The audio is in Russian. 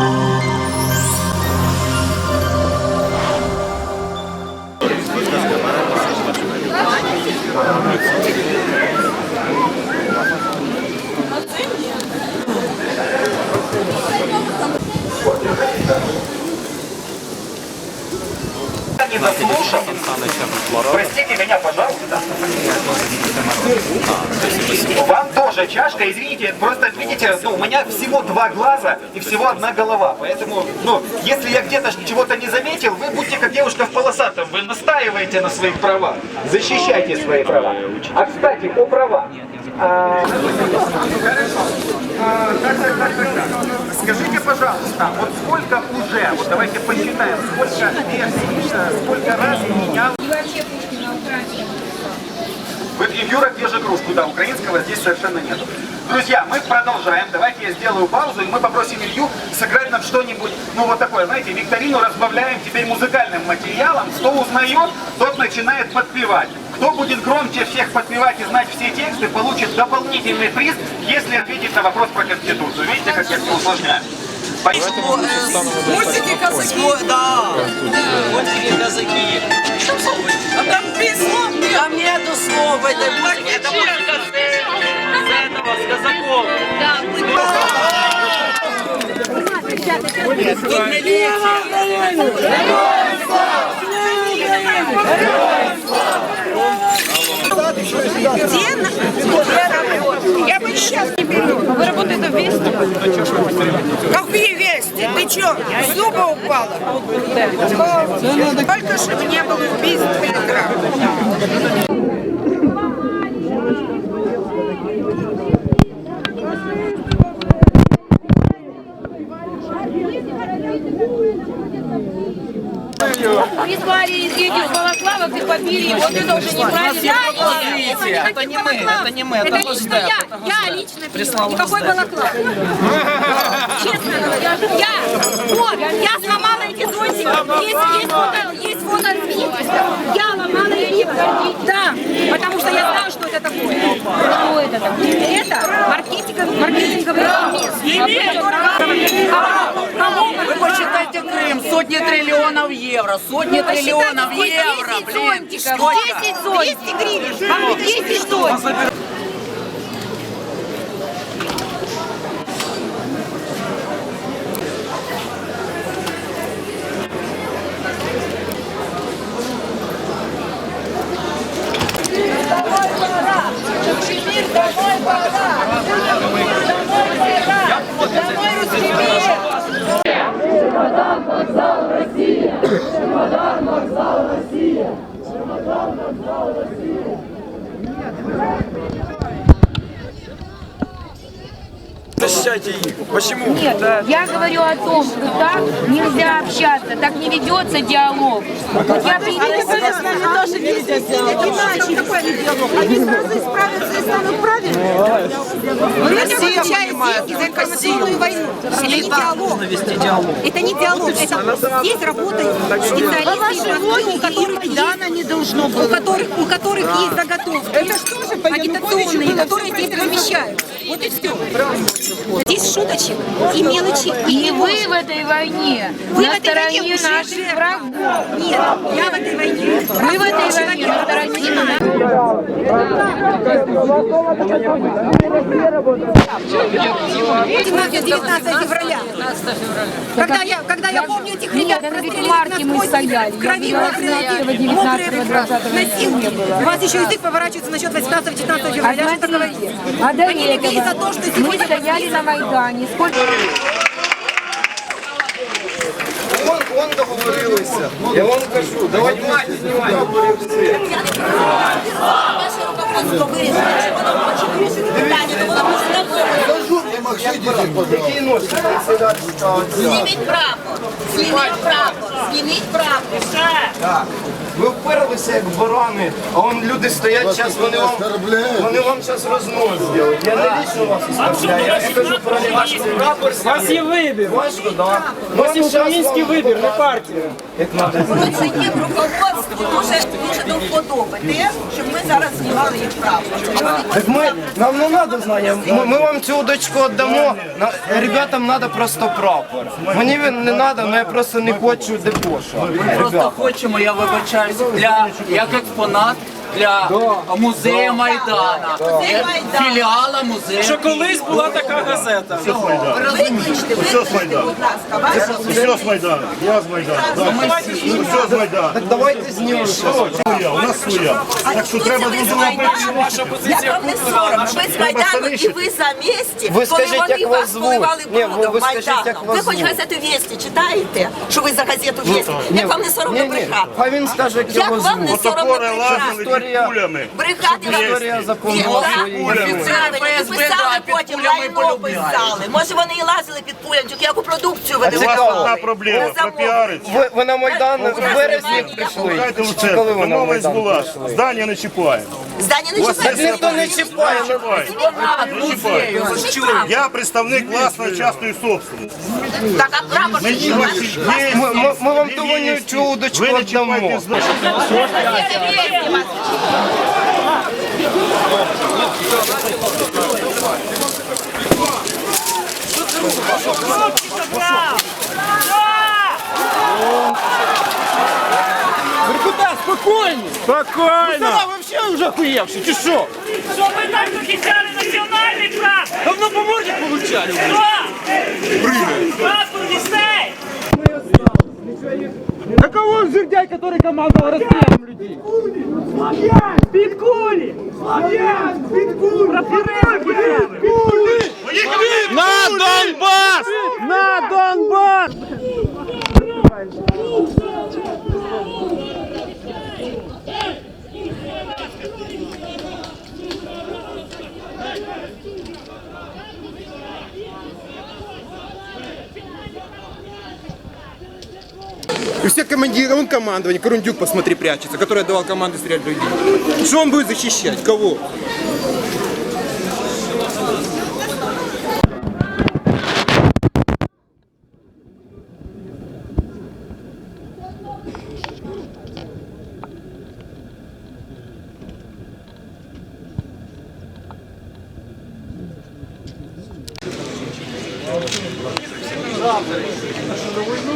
не Простите меня, пожалуйста. Вам тоже чашка, извините, просто видите, ну, у меня всего два глаза и всего одна голова. Поэтому, ну, если я где-то чего-то не заметил, вы будьте как девушка в полосатом, вы настаиваете на своих правах. Защищайте свои права. А кстати, по правам. А. Скажите, пожалуйста, вот сколько уже, вот давайте посчитаем, сколько версий, э, сколько украинского здесь совершенно нету. Друзья, мы продолжаем. Давайте я сделаю паузу, и мы попросим Илью сыграть нам что-нибудь, ну вот такое, знаете, викторину разбавляем теперь музыкальным материалом. Кто узнает, тот начинает подпевать. Кто будет громче всех подпевать и знать все тексты, получит дополнительный приз, если ответит на вопрос про Конституцию. Видите, как я все усложняю? Поэтому, Мультики казаки. Да. Мультики казаки. А там три слова. Там нету слов в этой музыке. Это музыка с, с этого, с казаков. Тут милиция. Где, на- где работаете? Я бы сейчас не беру. Вы работаете в Вести? Какие Вести? Ты что, с зуба упала? Только чтобы не было убийств в Телеграм. Прислали из видео балаклавок и побили его. Ты тоже неправильно. Это не мы, это не мы, это Это лично я. это Я лично Прислал била. Никакой балаклавы. Честно говоря, я, вот, я сломала эти зонтики. Есть, есть фото, есть фото свидетельства. Я ломала эти Да, потому что я знала, что это такое. Что это такое? Это маркетинговый, маркетинговый Кому? Вы посчитайте Крым, сотни триллионов евро, сотни триллионов евро, блин. 10 Сколько? зонтиков. 200 гривен. Вам 200 зонтиков. Защищайте их. Почему? Нет, я говорю о том, что так нельзя общаться, так не ведется диалог. Вот я приведу Они сразу исправятся и станут правильными. Вы получаете деньги за информационную войну. Это не диалог. диалог. Это не диалог, это здесь работают специалисты, у которых есть, не должно у которых, у которых есть заготовки агитационные, которые здесь размещают. Вот и все. Здесь шуточек и мелочи. И вы в этой войне Вы на в этой войне стороне уже наших врагов. Нет, я в этой войне. Вы в этой войне на стороне наших 19 февраля. Когда я, когда я помню этих ребят, в расстреляли марте мы стояли. в крови, мокрые, 19, мокрые 19, 20 носилки. не было. У вас еще язык поворачивается насчет 18-19 февраля. Что А говорите? А до Они любили за этого то, что мы сегодня стояли на Майдане. Сколько Вон, вон договорилися. Я вам кажу, давайте знімайте, знімайте. Який носить? Зніміть прапор, зніміть прапор, зніміть прапор. Так. Ви вперлися як барани, а вон люди стоять зараз, вони вам, вони вам зараз рознос зроблять. Я не лічно вас оскорбляю, я скажу про ваш прапор. У вас є вибір. Важко, да. У вас український вибір, не партія. Як надо. Коротше, їх руководству дуже, дуже до вподоби те, щоб ми зараз знімали їх прапор. Так ми, нам не треба знання, ми, ми вам цю дочку віддамо. Давно на, ребятам треба просто прапор. Мені він не треба, але я просто не хочу дебоша. Просто хочемо, я вибачаюсь, для як експонат для музею Майдана, філіала музею. Що колись була така газета. Виключте, виключте, будь ласка, ваша Все з Майдану, я з Майдану. Так, все з Майдану. Так давайте знімемо. У нас своя. Так що треба ви з друг Майдану. Ваша позиція Як вам не соромно, ви з Майдану і ви за місті, Ви коли вони вас поливали брудом ви Майданом. Ви хоч газету «Вєсті» читаєте, що ви за газету «Вєсті»? Як вам не соромно брехати? він скаже, як вам не соромно брехати? Під кулями. Брехати вам Історія правильно, і ФСБ, писали да, під потім, пулями лайно полюбляють. писали. Може вони і лазили під пулями, тільки яку продукцію А вони цікаво. Одна проблема, На замовлення. пропіариться. Ви, ви на Майдан в березні прийшли? Шукайте у коли ви на Домовленість Майдан була. прийшли? Здання не чіпає. Здання не вас Так читають. ніхто не чіпає. ну, Не чіпає. Я представник власної частної собственності. Так, а прапор Ми, чи ваші є, Ми, ми, ми вам є ту є. вонючу удочку Ви не віддамо. чіпайте здання. Куда? Спокойно! Спокойно! Ты вообще уже охуевший, ты что? Що ви так захищали національний прапор? Давно по морде получали. Що? Прапор дістей! Да кого жердяй, который командовал расстрелом людей? Під кулі! Під кулі! На Донбасс! На Донбасс! И все командиры, он командование, Корундюк, посмотри, прячется, который давал команды стрелять людей. Что он будет защищать? Кого? Завтра.